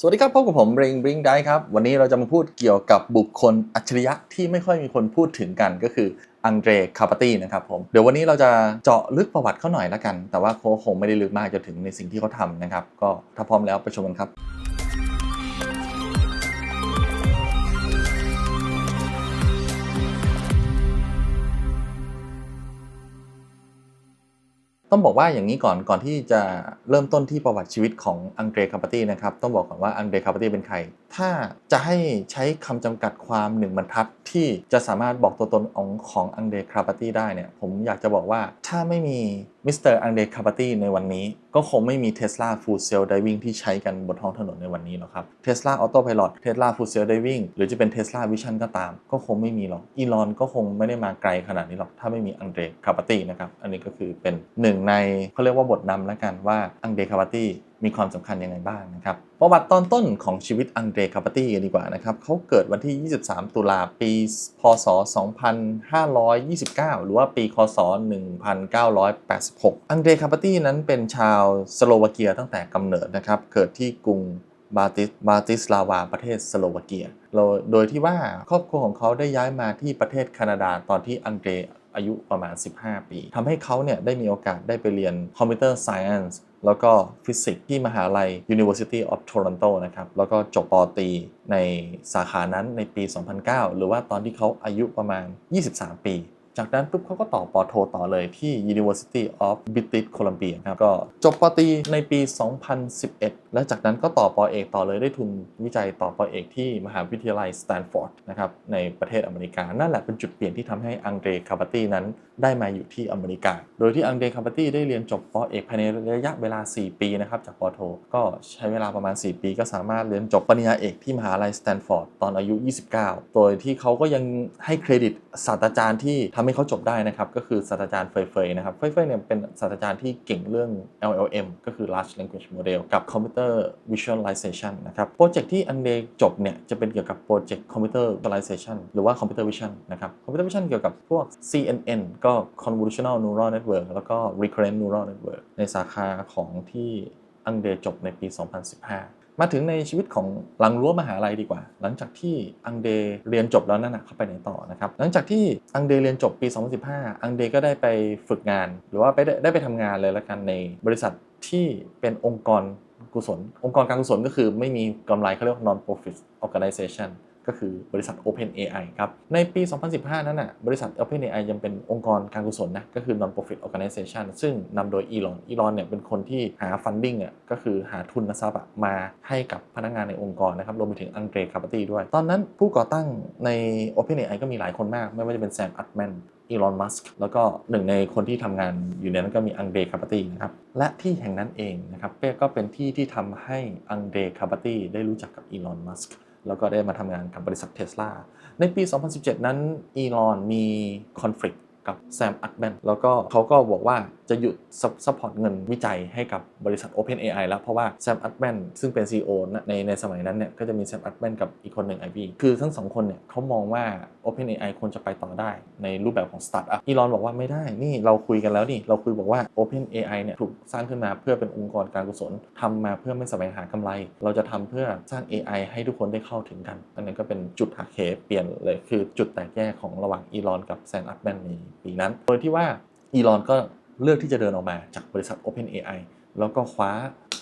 สวัสดีครับพบกับผมเริงบริงได้ครับ วันนี้เราจะมาพูดเกี่ยวกับบุคคลอัจฉริยะที่ไม่ค่อยมีคนพูดถึงกันก็คืออังเดรคาปาตีนะครับผม เดี๋ยววันนี้เราจะเจาะลึกประวัติเขาหน่อยละกัน แต่ว่าเขาคงไม่ได้ลึกมากจนถึงในสิ่งที่เขาทำนะครับ ก็ถ้าพร้อมแล้วไปชมกันครับ ต้องบอกว่าอย่างนี้ก่อนก่อนที่จะเริ่มต้นที่ประวัติชีวิตของอังเดรคาปาตีนะครับ ต้องบอกก่อนว่าอังเดรคาปาตีเป็นใคร ถ้าจะให้ใช้คำจำกัดความหนึ่งบรรทัดที่จะสามารถบอกตัวตนของของอังเดรคาปาตีได้เนี่ยผมอยากจะบอกว่าถ้าไม่มี มิสเตอร์อังเดรคาปาตีในวันนี้ก็คงไม่มี Tesla Full Self Driving ที่ใช้กันบนท้องถนนในวันนี้หรอกครับ Tesla Autopilot Tesla Full Self Driving หรือจะเป็น Tesla Vision ก็ตาม ก็คงไม่มีหรอกอีลอนก็คงไม่ได้มาไกลขนาดนี้หรอก ถ้าไม่มีอังเดรคาปาตีนะครับ อันนี้ก็คือเป็นหนึ่งในเขาเรียกว่าบทนำแล้วกันว่าอังเดรคาปาตี มีความสำคัญยังไงบ้างนะครับประวัติตอนต้นของชีวิตอังเดรคาปาตีกันดีกว่านะครับเขาเกิดวันที่ 23 ตุลาปี พศ 2529 หรือว่าปี คศ 1986 อังเดรคาปาตี้นั้นเป็นชาวสโลวาเกียตั้งแต่กำเนิดนะครับ เกิดที่กรุงบาติสบาติสลาวา ประเทศสโลวาเกีย โดยที่ว่าครอบครัวของเขาได้ย้ายมาที่ประเทศแคนาดาตอนที่อังเดรอายุประมาณ 15 ปี ทำให้เขาเนี่ยได้มีโอกาสได้ไปเรียนคอมพิวเตอร์ไซเอนซ์ แล้วก็ฟิสิกส์ที่มหาลัย University of Toronto นะครับ แล้วก็จบปอตีในสาขานั้นในปี 2009 หรือว่าตอนที่เขาอายุประมาณ 23 ปี จากนั้นปุ๊บเขาก็ต่อปอโทต่อเลยที่ University of British Columbia ครับก็จบปอตรีในปี 2011 และจากนั้นก็ต่อปอเอกต่อเลยได้ทุนวิจัยต่อปอเอกที่มหาวิทยาลัยสแตนฟอร์ดนะครับในประเทศอเมริกา นั่นแหละเป็นจุดเปลี่ยนที่ทำให้อังเดรคาปาตีนั้นได้มาอยู่ที่อเมริกา โดยที่อังเดรคาปาตีได้เรียนจบปอเอกภายในระยะเวลา 4 ปีนะครับจากปอโท ก็ใช้เวลาประมาณ 4 ปี ก็สามารถเรียนจบปริญญาเอกที่มหาลัยสแตนฟอร์ดตอนอายุ 29 โดยที่เขาก็ยังให้เครดิตศาสตราจารย์ที่ทำให้เขาจบได้นะครับ ก็คือศาสตราจารย์เฟยเฟยนะครับเฟยเฟยเนี่ยเป็นศาสตราจารย์ที่เก่งเรื่อง LLM ก็คือ Large Language Model กับ Computer Visualization นะครับโปรเจกต์ที่อันเดจบเนี่ยจะเป็นเกี่ยวกับโปรเจกต์ Computer Visualization หรือว่า Computer Vision นะครับ Computer Vision เกี่ยวกับพวก CNN ก็ Convolutional Neural Network แล้วก็ Recurrent Neural Network ในสาขาของที่อังเดจบในปี 2015 มาถึงในชีวิตของหลังรั้วมหาลัยดีกว่า หลังจากที่อังเดเรียนจบแล้วนั่นนะเข้าไปไหนต่อนะครับ หลังจากที่อังเดเรียนจบปี 2015 อังเดก็ได้ไปฝึกงาน หรือว่าไปได้ไปทำงานเลยละกันในบริษัทที่เป็นองค์กรกุศล องค์กรการกุศลก็คือไม่มีกำไรเขาเรียกว่า non profit organization ก็คือบริษัท OpenAI ครับ ในปี 2015 นั้นน่ะบริษัท OpenAI ยังเป็นองค์กรการกุศลนะก็คือ non-profit organization ซึ่งนำโดยอีลอนอีลอนเนี่ยเป็นคนที่หา funding อะก็คือหาทุนทรัพย์มาให้กับพนักงานในองค์กรนะครับรวมไปถึงอังเดรคาปาตีด้วย ตอนนั้นผู้ก่อตั้งใน OpenAI ก็มีหลายคนมาก ไม่ว่าจะเป็นแซมอัตแมนอีลอน มัสก์ แล้วก็หนึ่งในคนที่ทำงานอยู่ในนั้นก็มีอังเดรคาปาตีนะครับ และที่แห่งนั้นเองนะครับก็เป็นที่ที่ทำให้อังเดรคาปาตีได้รู้จักกับอีลอน มัสก์ แล้วก็ได้มาทำงานกับบริษัทเทสลาในปี 2017 นั้นอีลอนมีคอนฟ lict กับแซมอัตแมนแล้วก็เขาก็บอกว่าจะหยุดซัพพอร์ตเงินวิจัยให้กับบริษัท OpenAI แล้ว เพราะว่าแซมอัตแมนซึ่งเป็น CEO ในในสมัยนั้นเนี่ยก็จะมีแซมอัตแมนกับอีกคนหนึ่งไอพีคือทั้งสองคนเนี่ยเขามองว่า OpenAI ควรจะไปต่อได้ในรูปแบบของสตาร์ทอัพอีลอนบอกว่าไม่ได้ นี่เราคุยกันแล้วนี่ เราคุยบอกว่า OpenAI เนี่ยถูกสร้างขึ้นมาเพื่อเป็นองค์กรการกุศลทำมาเพื่อไม่แสวงหากำไร เราจะทำเพื่อสร้าง AI ให้ทุกคนได้เข้าถึงกัน อันนั้นก็เป็นจุดหักเหเปลี่ยนเลยคือจุดแตกแยกของระหว่างอีลอนกับแซมอัตแมนในปีนั้น โดยที่ว่าอีลอนก็เลือกที่จะเดินออกมาจากบริษัท OpenAI แล้วก็คว้า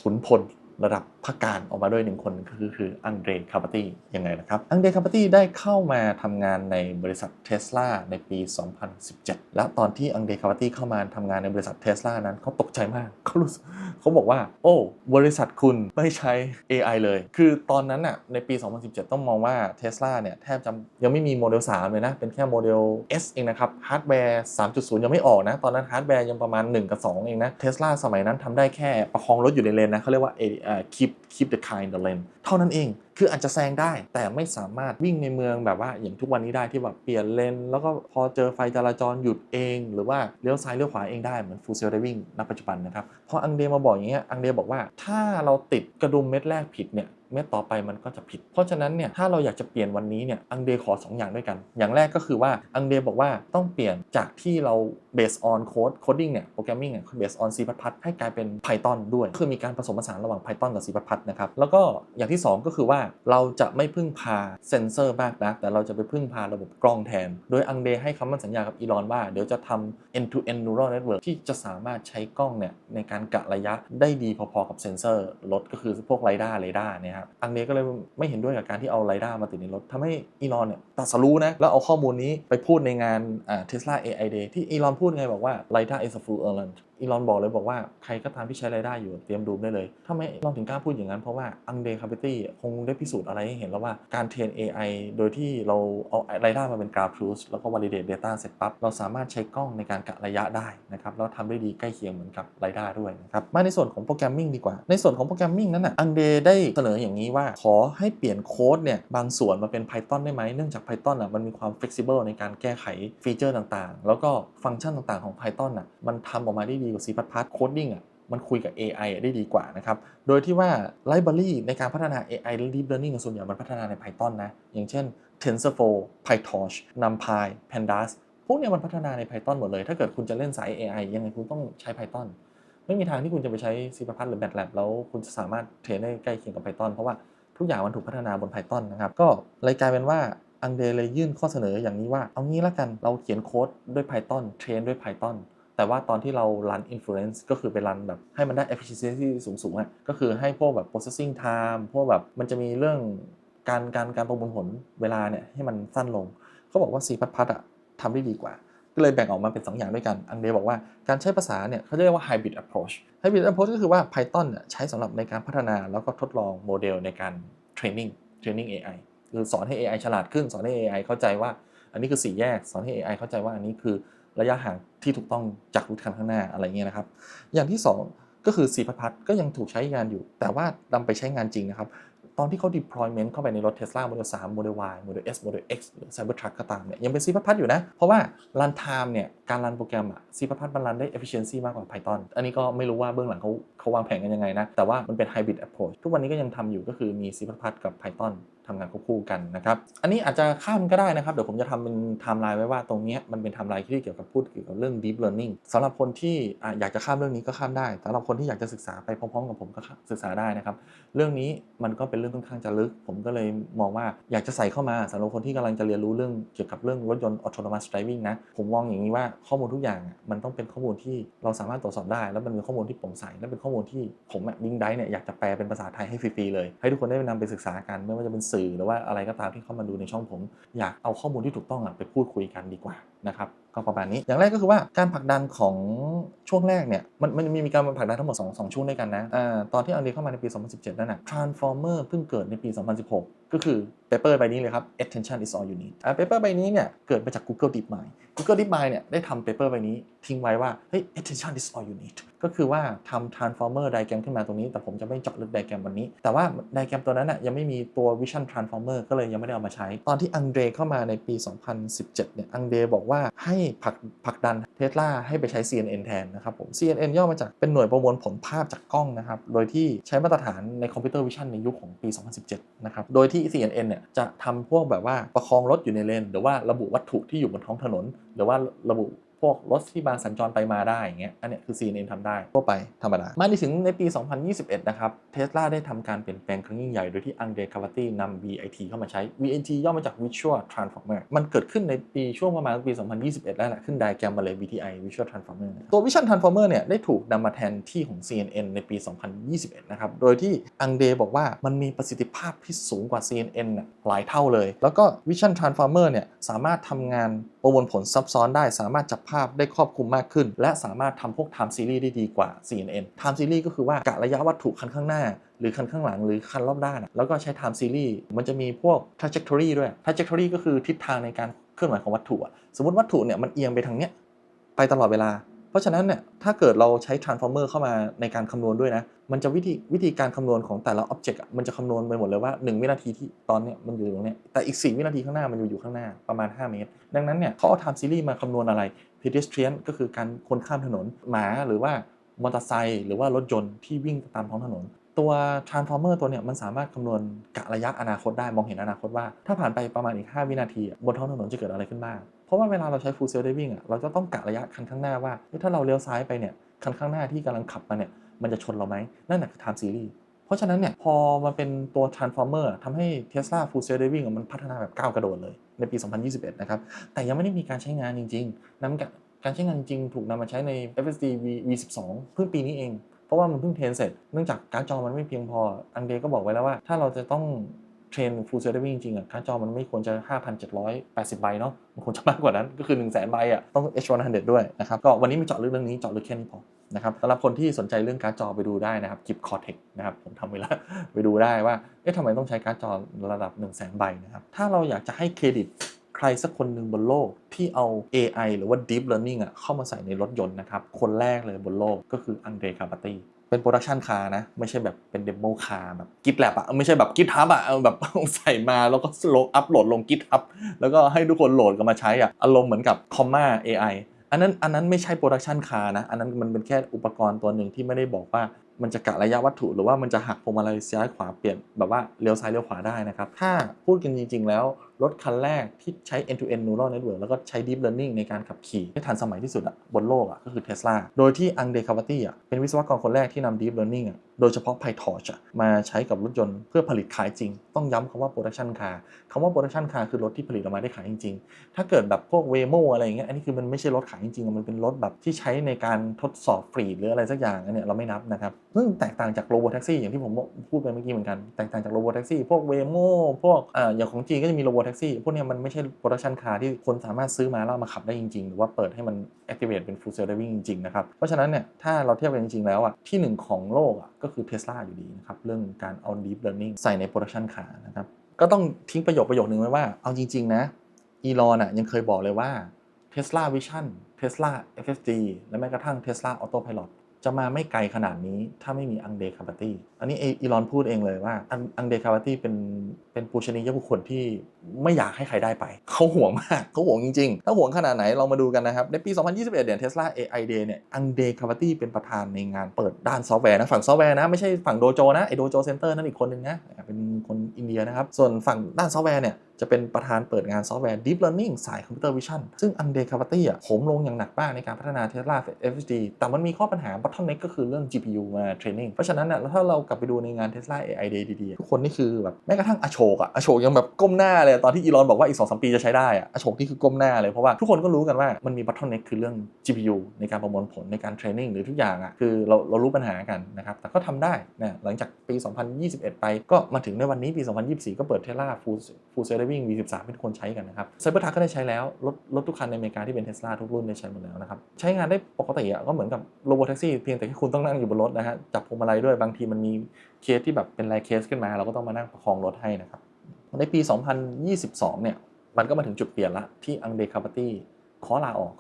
ขุนพล ระดับพักการออกมาด้วยหนึ่งคนก็คือคืออังเดรคาปตี้ยังไงนะครับ อังเดรคาปตี้ได้เข้ามาทำงานในบริษัทเทสลาในปี 2017 และตอนที่อังเดรคาปตี้เข้ามาทำงานในบริษัทเทสลานั้นเขาตกใจมากเขารู้เขาบอกว่า โอ้ บริษัทคุณไม่ใช้ AI เลย คือตอนนั้นน่ะในปี 2017 ต้องมองว่าเทสลาเนี่ยแทบจะยังไม่มีโมเดล 3 เลยนะ เป็นแค่โมเดล S เองนะครับฮาร์ดแวร์ 3.0 ยังไม่ออกนะ ตอนนั้นฮาร์ดแวร์ยังประมาณ 1 กับ 2 เองนะเทสลาสมัยนั้นทำได้แค่ประคองรถอยู่ในเลนนะเขาเรียกว่า keep keep the car in the lane เท่านั้นเองคืออาจจะแซงได้ แต่ไม่สามารถวิ่งในเมืองแบบว่าอย่างทุกวันนี้ได้ที่แบบเปลี่ยนเลนแล้วก็พอเจอไฟจราจรหยุดเอง หรือว่าเลี้ยวซ้ายเลี้ยวขวาเองได้เหมือน full self driving ณปัจจุบันนะครับพออังเดมาบอกอย่างเงี้ยอังเดบอกว่าถ้าเราติดกระดุมเม็ดแรกผิดเนี่ยเม็ดต่อไปมันก็จะผิด เพราะฉะนั้นเนี่ยถ้าเราอยากจะเปลี่ยนวันนี้เนี่ยอังเดขอ 2 อย่างด้วยกัน อย่างแรกก็คือว่าอังเดบอกว่าต้องเปลี่ยนจากที่เรา based on code coding เนี่ย programming เนี่ย based on C++ ให้กลายเป็น Python ด้วย คือมีการผสมผสานระหว่าง Python กับ C++ นะครับ แล้วก็อย่างที่ 2 ก็คือว่าเราจะไม่พึ่งพาเซนเซอร์มากนะแต่เราจะไปพึ่งพาระบบกล้องแทน โดยอังเดให้คำมั่นสัญญากับอีลอนว่าเดี๋ยวจะทำ end to end neural network ที่จะสามารถใช้กล้องเนี่ยในการกะระยะได้ดีพอๆกับเซนเซอร์รถก็คือพวกไรด้าเรดาร์เนี่ยครับอังเดก็เลยไม่เห็นด้วยกับการที่เอาไรด้ามาติดในรถทำให้อีลอนเนี่ยตัดสรู้นะแล้วเอาข้อมูลนี้ไปพูดในงานอ่า Tesla AI Day ที่อีลอนพูดไงบอกว่าไรด้า is a full errand อีลอนบอกเลยบอกว่าใครก็ตามที่ใช้รายได้อยู่เตรียมดูมได้เลยทำไมอีลอนถึงกล้าพูดอย่างนั้นเพราะว่าอังเดคาเปตี้คงได้พิสูจน์อะไรให้เห็นแล้วว่าการเทรน AI โดยที่เราเอารายได้มาเป็นกราฟทรูสแล้วก็ validate data เสร็จปั๊บ เราสามารถใช้กล้องในการกะระยะได้นะครับแล้วทำได้ดีใกล้เคียงเหมือนกับรายได้ด้วยนะครับมาในส่วนของโปรแกรมมิ่งดีกว่า ในส่วนของโปรแกรมมิ่งนั้นน่ะอังเดได้เสนออย่างนี้ว่าขอให้เปลี่ยนโค้ดเนี่ยบางส่วนมาเป็น Python ได้ไหมเนื่องจาก Python อะมันมีความ flexible ในการแก้ไขฟีเจอร์ต่างๆ แล้วก็ฟังก์ชันต่างๆของ Python อะมันทำออกมาได้ดีกว่า C++ coding อะมันคุยกับ AI ได้ดีกว่านะครับ โดยที่ว่า library ในการพัฒนา AI และ deep learning ส่วนใหญ่มันพัฒนาใน Python นะ อย่างเช่น TensorFlow PyTorch NumPy Pandas พวกนี้มันพัฒนาใน Python หมดเลย ถ้าเกิดคุณจะเล่นสาย AI ยังไงคุณต้องใช้ Python ไม่มีทางที่คุณจะไปใช้ C++ หรือ MATLAB แล้วคุณจะสามารถเทรนได้ใกล้เคียงกับ Python เพราะว่าทุกอย่างมันถูกพัฒนาบน Python นะครับ ก็เลยกลายเป็นว่าอังเดเลยยื่นข้อเสนออย่างนี้ว่า เอางี้ละกัน เราเขียนโค้ดด้วย Python เทรนด้วย Python แต่ว่าตอนที่เรา run inference ก็คือไป run แบบให้มันได้ efficiency ที่สูงๆอะก็คือให้พวกแบบ processing time พวกแบบมันจะมีเรื่องการการการประมวลผลเวลาเนี่ยให้มันสั้นลง เขาบอกว่า C++ อะทำได้ดีกว่า ก็เลยแบ่งออกมาเป็น 2 อย่างด้วยกัน อังเดบอกว่าการใช้ภาษาเนี่ยเขาเรียกว่า hybrid approach hybrid approach ก็คือว่า Python เนี่ยใช้สำหรับในการพัฒนาแล้วก็ทดลองโมเดลในการ training training AI คือสอนให้ AI ฉลาดขึ้น สอนให้ AI เข้าใจว่า อันนี้คือสี่แยก สอนให้ AI เข้าใจว่าอันนี้คือ ระยะห่างที่ถูกต้องจากรูทคันข้างหน้าอะไรเงี้ยนะครับ อย่างที่ 2 ก็คือ C++ ก็ยังถูกใช้งานอยู่ แต่ว่านำไปใช้งานจริงนะครับ ตอนที่เขา deployment เข้าไปในรถ Tesla Model 3 Model Y Model S Model X หรือ Cybertruck ก็ตามเนี่ยยังเป็น C++ อยู่นะ เพราะว่า run time เนี่ยการรันโปรแกรมอะ C++ มันรันได้ efficiency มากกว่า Python อันนี้ก็ไม่รู้ว่าเบื้องหลังเขาเขาวางแผนกันยังไงนะแต่ว่ามันเป็น hybrid approach ทุกวันนี้ก็ยังทำอยู่ก็คือมี C++ กับ Python ทำงานควบคู่กันนะครับ อันนี้อาจจะข้ามก็ได้นะครับ เดี๋ยวผมจะทำเป็นไทม์ไลน์ไว้ว่าตรงนี้มันเป็นไทม์ไลน์ที่เกี่ยวกับพูดเกี่ยวกับเรื่อง deep learning สำหรับคนที่อยากจะข้ามเรื่องนี้ก็ข้ามได้สำหรับคนที่อยากจะศึกษาไปพร้อมๆ กับผมก็ศึกษาได้นะครับ เรื่องนี้มันก็เป็นเรื่องค่อนข้างจะลึก ผมก็เลยมองว่าอยากจะใส่เข้ามาสำหรับคนที่กำลังจะเรียนรู้เรื่องเกี่ยวกับเรื่องรถยนต์ autonomous driving นะ ผมมองอย่างนี้ว่าข้อมูลทุกอย่างมันต้องเป็นข้อมูลที่เราสามารถตรวจสอบได้ แล้วมันเป็นข้อมูลที่โปร่งใสและเป็นข้อมูลที่ผมอะบิงไดเนี่ยอยากจะแปลเป็นภาษาไทยให้ฟรีๆเลย ให้ทุกคนได้นำไปศึกษากันไม่ว่าจะเป็นสื่อหรือว่าอะไรก็ตามที่เข้ามาดูในช่องผม อยากเอาข้อมูลที่ถูกต้องไปพูดคุยกันดีกว่า นะครับก็ประมาณนี้ อย่างแรกก็คือว่าการผลักดันของช่วงแรกเนี่ยมันมันมีการผลักดันทั้งหมด 2 2 ช่วงด้วยกันนะอ่าตอนที่อันเดีเข้ามาในปี 2017 นั่นนะ Transformer เพิ่งเกิดในปี 2016 ก็คือเปเปอร์ใบนี้เลยครับ attention is all you need อ่าเปเปอร์ใบนี้เนี่ยเกิดมาจาก Google DeepMind Google DeepMind เนี่ยได้ทำเปเปอร์ใบนี้ทิ้งไว้ว่าเฮ้ย attention is all you need ก็คือว่าทำ transformer diagram ขึ้นมาตรงนี้ แต่ผมจะไม่เจาะลึก diagram วันนี้ แต่ว่า diagram ตัวนั้นน่ะยังไม่มีตัว vision transformer ก็เลยยังไม่ได้เอามาใช้ ตอนที่อังเดรเข้ามาในปี 2017 เนี่ยอังเดรบอกว่าให้ผลักผลักดันเทสลาให้ไปใช้ CNN แทนนะครับผม CNN ย่อมาจากเป็นหน่วยประมวลผลภาพจากกล้องนะครับ โดยที่ใช้มาตรฐานในคอมพิวเตอร์วิชั่นในยุคของปี 2017 นะครับ โดยที่ CNN เนี่ยจะทำพวกแบบว่าประคองรถอยู่ในเลน หรือว่าระบุวัตถุที่อยู่บนท้องถนน หรือว่าระบุ พวกรถที่มาสัญจรไปมาได้อย่างเงี้ยอันเนี้ยคือ CNN ทำได้ทั่วไปธรรมดา มาถึงในปี 2021 นะครับเทสลาได้ทำการเปลี่ยนแปลงครั้งยิ่งใหญ่ โดยที่อังเดรคาร์ตี้นำ VIT เข้ามาใช้ VIT ย่อมาจาก Visual Transformer มันเกิดขึ้นในปีช่วงประมาณปี 2021 แล้วแหละขึ้นไดแกรมมาเลย VTI Visual Transformer ตัว Vision Transformer เนี่ยได้ถูกนำมาแทนที่ของ CNN ในปี 2021 นะครับโดยที่อังเดบอกว่ามันมีประสิทธิภาพที่สูงกว่า CNN หลายเท่าเลย แล้วก็ Vision Transformer เนี่ยสามารถทำงานประมวลผลซับซ้อนได้สามารถจับภาพได้ครอบคลุมมากขึ้น และสามารถทำพวก Time Series ได้ดีกว่า CNN Time Series ก็คือว่ากะระยะวัตถุคันข้างหน้า หรือคันข้างหลังหรือคันรอบด้าน แล้วก็ใช้ Time Series มันจะมีพวก trajectory ด้วย trajectory ก็คือทิศทางในการเคลื่อนไหวของวัตถุสมมติวัตถุเนี่ยมันเอียงไปทางเนี้ยไปตลอดเวลาเพราะฉะนั้นเนี่ยถ้าเกิดเราใช้ transformer เข้ามาในการคำนวณด้วยนะ มันจะวิธีวิธีการคำนวณของแต่ละ object มันจะคำนวณไปหมดเลยว่า 1 วินาทีที่ตอนเนี้ยมันอยู่ตรงเนี้ยแต่อีก 4 วินาทีข้างหน้ามันอยู่อยู่ข้างหน้าประมาณ 5 เมตร ดังนั้นเนี่ยเขาเอา time series มาคำนวณอะไร pedestrian ก็คือการคนข้ามถนน หมาหรือว่ามอเตอร์ไซค์หรือว่ารถยนต์ที่วิ่งตามท้องถนน ตัว transformer ตัวเนี้ยมันสามารถคำนวณกะระยะอนาคตได้มองเห็นอนาคตว่า ถ้าผ่านไปประมาณอีก 5 วินาที บนท้องถนนจะเกิดอะไรขึ้นบ้าง เพราะว่าเวลาเราใช้ full sail diving อะเราจะต้องกะระยะคันข้างหน้าว่าถ้าเราเลี้ยวซ้ายไปเนี่ยคันข้างหน้าที่กำลังขับมาเนี่ยมันจะชนเราไหมนั่นแหละคือ time series ราะราะฉะนั้นเนี่ยพอมาเป็นตัว transformer ทำให้ Tesla Full Self Driving มันพัฒนาแบบก้าวกระโดดเลยในปี 2021 นะครับ แต่ยังไม่ได้มีการใช้งานจริงๆนำการการใช้งานจริงถูกนำมาใช้ใน FSD V12 เพิ่งปีนี้เอง เพราะว่ามันเพิ่งเทรนเสร็จ เนื่องจากการ์ดจอมันไม่เพียงพอ อังเดก็บอกไว้แล้วว่า ถ้าเราจะต้องเทรน Full Self Driving จริงๆอะการ์ดจอมันไม่ควรจะ 5,780 ใบเนาะ มันควรจะมากกว่านั้น ก็คือ 1 0 0 0 0 0ใบอะ ต้อง H100 ด้วยนะครับ ก็วันนี้มีเจาะลึกเรื่องนี้เจาะลึกแค่นี้พอ นะครับสำหรับคนที่สนใจเรื่องการ์ดจอไปดูได้นะครับกิบคอเทคนะครับผมทำไว้แล้วไปดูได้ว่าเอ๊ะทำไมต้องใช้การ์ดจอระดับ 1 0 0 0 0แสนใบนะครับถ้าเราอยากจะให้เครดิตใครสักคนหนึ่งบนโลกที่เอา AI หรือว่า Deep Learning อะเข้ามาใส่ในรถยนต์นะครับคนแรกเลยบนโลกก็คืออังเดรคาปาตีเป็นโปรดักชันคาร์นะ ไม่ใช่แบบเป็นเดโมคาร์แบบกิทแลบอะไม่ใช่แบบกิทฮับอะแบบใส่มาแล้วก็ลดอัพโหลดลงกิทฮับแล้วก็ให้ทุกคนโหลดกันมาใช้อะอารมณ์เหมือนกับคอมมา AI อันนั้นอันนั้นไม่ใช่โปรดักชันคาร์นะ อันนั้นมันเป็นแค่อุปกรณ์ตัวหนึ่งที่ไม่ได้บอกว่ามันจะกะระยะวัตถุหรือว่ามันจะหักพวงมาลัยซ้ายขวาเปลี่ยนแบบว่าเลี้ยวซ้ายเลี้ยวขวาได้นะครับ ถ้าพูดกันจริง ๆ แล้ว รถคันแรกที่ใช้ end-to-end neural network แล้วก็ใช้ deep learning ในการขับขี่ให้ทันสมัยที่สุดบนโลกก็คือ Tesla โดยที่อังเดคา v a ตี้เป็นวิศวกรคนแรกที่นำ deep learning โดยเฉพาะ PyTorch อะมาใช้กับรถยนต์เพื่อผลิตขายจริง ต้องย้ำคำว่า production car คำว่า production car คือรถที่ผลิตออกมาได้ขายจริง ๆ ถ้าเกิดแบบพวก Waymo อะไรอย่างเงี้ยอันนี้คือมันไม่ใช่รถขายจริงๆมันเป็นรถแบบที่ใช้ในการทดสอบฟรีหรืออะไรสักอย่างอันเนี้ยเราไม่นับนะครับซึ่งแตกต่างจากโรบอทแท็กซี่อย่างที่ผมพูดไปเมื่อกี้เหมือนกันแตกต่างจากโรบอทแท็กซี่พวก Waymo พวกออย่างของจีนก็จะมีโรบอทแท็กซี่พวกเนี้ยมันไม่ใช่ production car ที่คนสามารถซื้อมาแล้วมาขับได้จริงๆ หรือว่าเปิดให้มัน activate เป็น full self driving จริงๆนะครับ เพราะฉะนั้นเนี่ยถ้าเราเทียบกันจริงๆแล้วอะที่หนึ่งของโลกอะก็คือ Tesla อยู่ดีนะครับเรื่องการเอา deep learning ใส่ใน production car นะครับก็ต้องทิ้งประโยคประโยคนึงไว้ว่าเอาจริง ๆ นะอีลอนอะยังเคยบอกเลยว่า Tesla Vision Tesla FSD และแม้กระทั่ง Tesla Autopilot จะมาไม่ไกลขนาดนี้ถ้าไม่มีอังเดคา p าตี้อันนี้อีลอนพูดเองเลยว่าอังเดคา p าตี้เป็นเป็นปูชนียบุคคลที่ไม่อยากให้ใครได้ไป เขาห่วงมาก เขาห่วงจริงๆ ถ้าห่วงขนาดไหนเรามาดูกันนะครับ ในปี 2021 เนี่ย Tesla AI Day เนี่ยอังเดคา p าตี้เป็นประธานในงานเปิดด้านซอฟต์แวร์นะ ฝั่งซอฟต์แวร์นะ ไม่ใช่ฝั่งโดโจนะไอโดโจเซ็นเตอร์นั่นอีกคนนึงนะ เป็นคนอินเดียนะครับ ส่วนฝั่งด้านซอฟต์แวร์เนี่ย จะเป็นประธานเปิดงานซอฟต์แวร์ Deep Learning สาย Computer Vision ซึ่ง u n d e c a p a c i t y อะโหมลงอย่างหนักมากในการพัฒนา Tesla FSD แต่มันมีข้อปัญหา bottleneck ก็คือเรื่อง GPU มา training เพราะฉะนั้นน่ะถ้าเรากลับไปดูในงาน Tesla AI Day ดีๆทุกคนนี่คือแบบแม้กระทั่งอโศกอะอโศกยังแบบก้มหน้าเลยตอนที่อีลอนบอกว่าอีก2-3ปีจะใช้ได้อะอโศกนี่คือก้มหน้าเลยเพราะว่าทุกคนก็รู้กันว่ามันมี bottleneck คือเรื่อง GPU ในการประมวลผลในการ training หรือทุกอย่างอะคือเราเรารู้ปัญหากันนะครับแต่ก็ทำได้นะหลังจากปี 2021 ไปก็มาถึงในวันนี้ปี 2024 ก็เปิด Tesla Full Full Self Driving V13 เป็นคนใช้กันนะครับไซเบอร์ทักก็ได้ใช้แล้วรถรถทุกคันในอเมริกาที่เป็นเทสลาทุกรุ่นได้ใช้หมดแล้วนะครับใช้งานได้ปกติอะก็เหมือนกับโรบอทแท็กซี่เพียงแต่แค่คุณต้องนั่งอยู่บนรถนะฮะจับพวงมาลัยด้วยบางทีมันมีเคสที่แบบเป็นรายเคสขึ้นมา เราก็ต้องมานั่งประคองรถให้นะครับในปี 2022 เนี่ยมันก็มาถึงจุดเปลี่ยนละที่อังเดคาปาตี้ขอลาออก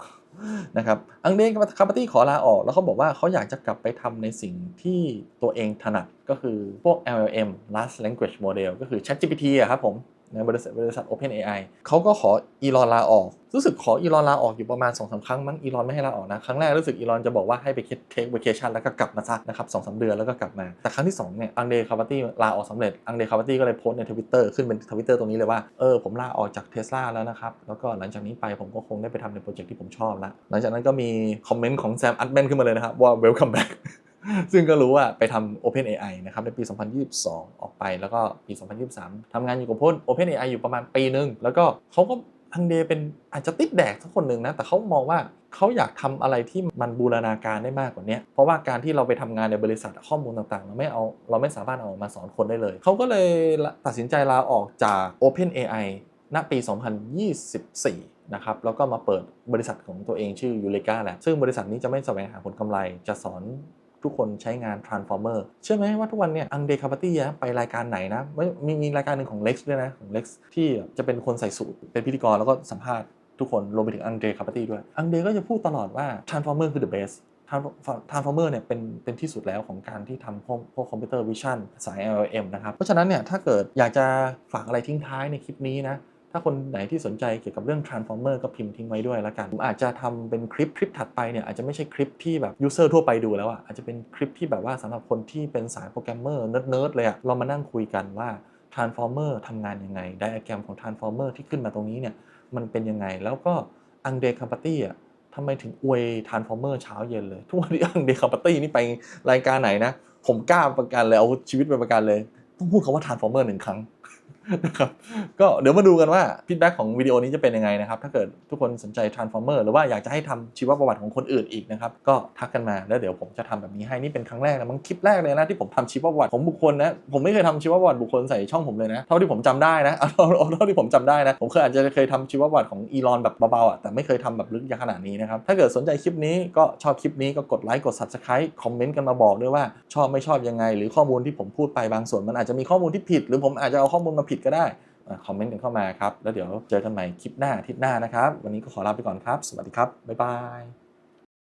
นะครับอังเดคาปาตี้ขอลาออก แล้วเขาบอกว่าเขาอยากจะกลับไปทำในสิ่งที่ตัวเองถนัดก็คือพวก LLM Large Language Model ก็คือ ChatGPT อะครับผม ในบริษัทบริษัท OpenAI เขาก็ขออีลอนลาออก รู้สึกขออีลอนลาออกอยู่ประมาณ2อสาครั้งมั้งอีลอนไม่ให้ลาออกนะ ครั้งแรกรู้สึกอีลอนจะบอกว่าให้ไปเทคเวเคชันแล้วก็กลับมาซะนะครับสองสาเดือนแล้วก็กลับมา แต่ครั้งที่2เนี่ยอังเดคาร์บาตี้ลาออกสำเร็จอังเดคาร์บาตี้ก็เลยโพสต์ในทวิตเตอร์ขึ้นเป็นทวิตเตอร์ตรงนี้เลยว่าเออผมลาออกจากเทสลาแล้วนะครับแล้วก็หลังจากนี้ไปผมก็คงได้ไปทำในโปรเจกต์ที่ผมชอบละหลังจากนั้นก็มีคอมเมนต์ของแซมอัดแมนขึ้นมาเลยนะครับว่า welcome back ซึ่งก็รู้ว่าไปทำ Open AI นะครับในปี 2022 ออกไปแล้วก็ปี 2023 ทำงานอยู่กับพ Open AI อยู่ประมาณปีนึง แล้วก็เขาก็ทังเดเป็นอาจจะติดแดกทุกคนหนึ่งนะ แต่เขามองว่าเขาอยากทำอะไรที่มันบูรณาการได้มากกว่านี้เพราะว่าการที่เราไปทำงานในบริษัทข้อมูลต่างๆ เราไม่เอาเราไม่สามารถเอามาสอนคนได้เลย เขาก็เลยตัดสินใจลาออกจาก Open AI ณปี 2024 นะครับ แล้วก็มาเปิดบริษัทของตัวเองชื่อ Eureka Lab ซึ่งบริษัทนี้จะไม่แสวงหาผลกำไร จะสอน ทุกคนใช้งาน Transformer เชื่อไหมว่าทุกวันเนี่ยอังเดคาปาตี้ไปรายการไหนนะมีมีรายการหนึ่งของ Lex ด้วยนะของ Lex ที่จะเป็นคนใส่สูทเป็นพิธีกรแล้วก็สัมภาษณ์ทุกคนรวมไปถึงอังเดคาปาตี้ด้วย อังเดก็จะพูดตลอดว่า Transformer คือ the best Transformer เนี่ยเป็นเป็นที่สุดแล้วของการที่ทำพวกพวกคอมพิวเตอร์วิชั่นสาย LLM นะครับ เพราะฉะนั้นเนี่ยถ้าเกิดอยากจะฝากอะไรทิ้งท้ายในคลิปนี้นะ ถ้าคนไหนที่สนใจเกี่ยวกับเรื่อง Transformer ก็พิมพ์ทิ้งไว้ด้วยแล้วกัน ผมอาจจะทำเป็นคลิปคลิปถัดไปเนี่ยอาจจะไม่ใช่คลิปที่แบบยูเซอร์ทั่วไปดูแล้วอะอาจจะเป็นคลิปที่แบบว่าสำหรับคนที่เป็นสายโปรแกรมเมอร์เนิร์ดๆเลยอะเรามานั่งคุยกันว่า Transformer ทำงานยังไง ไดอะแกรมของ Transformer ที่ขึ้นมาตรงนี้เนี่ยมันเป็นยังไงแล้วก็อังเดคัมปาตี้อะทำไมถึงอวยทานฟอร์เมอร์เช้าเย็นเลย ทุกวันนี้อังเดคาปตี้นี่ไปรายการไหนนะ ผมกล้าประกันเลย เอาชีวิตไปประกันเลย ต้องพูดคำว่าทานฟอร์เมอร์หนึ่งครั้ง นะครับก็เดี๋ยวมาดูกันว่าฟีดแบ็กของวิดีโอนี้จะเป็นยังไงนะครับ ถ้าเกิดทุกคนสนใจ Transformer หรือว่าอยากจะให้ทำชีวประวัติของคนอื่นอีกนะครับ ก็ทักกันมาแล้วเดี๋ยวผมจะทำแบบนี้ให้นี่เป็นครั้งแรกนะมันคลิปแรกเลยนะที่ผมทำชีวประวัติของบุคคลนะผมไม่เคยทำชีวประวัติบุคคลใส่ช่องผมเลยนะเท่าที่ผมจำได้นะเอาเอาเท่าที่ผมจำได้นะผมเคยอาจจะเคยทำชีวประวัติของอีลอนแบบเบาๆอะแต่ไม่เคยทำแบบลึกยาขนาดนี้นะครับถ้าเกิดสนใจคลิปนี้ก็ชอบคลิปนี้ก็กดไลค์กด subscribe คอมเมนต์กันมาบอกด้วยว่าชอบไม่ชอบยังไง หรือข้อมูลที่ผมพูดไปบางส่วนมันอาจจะมีข้อมูลที่ผิด หรือผมอาจจะเอาข้อมูลมาผิดก็ได้คอมเมนต์กันเข้ามาครับ แล้วเดี๋ยวเจอกันใหม่คลิปหน้าอาทิตย์หน้านะครับ วันนี้ก็ขอลาไปก่อนครับ สวัสดีครับ บ๊ายบาย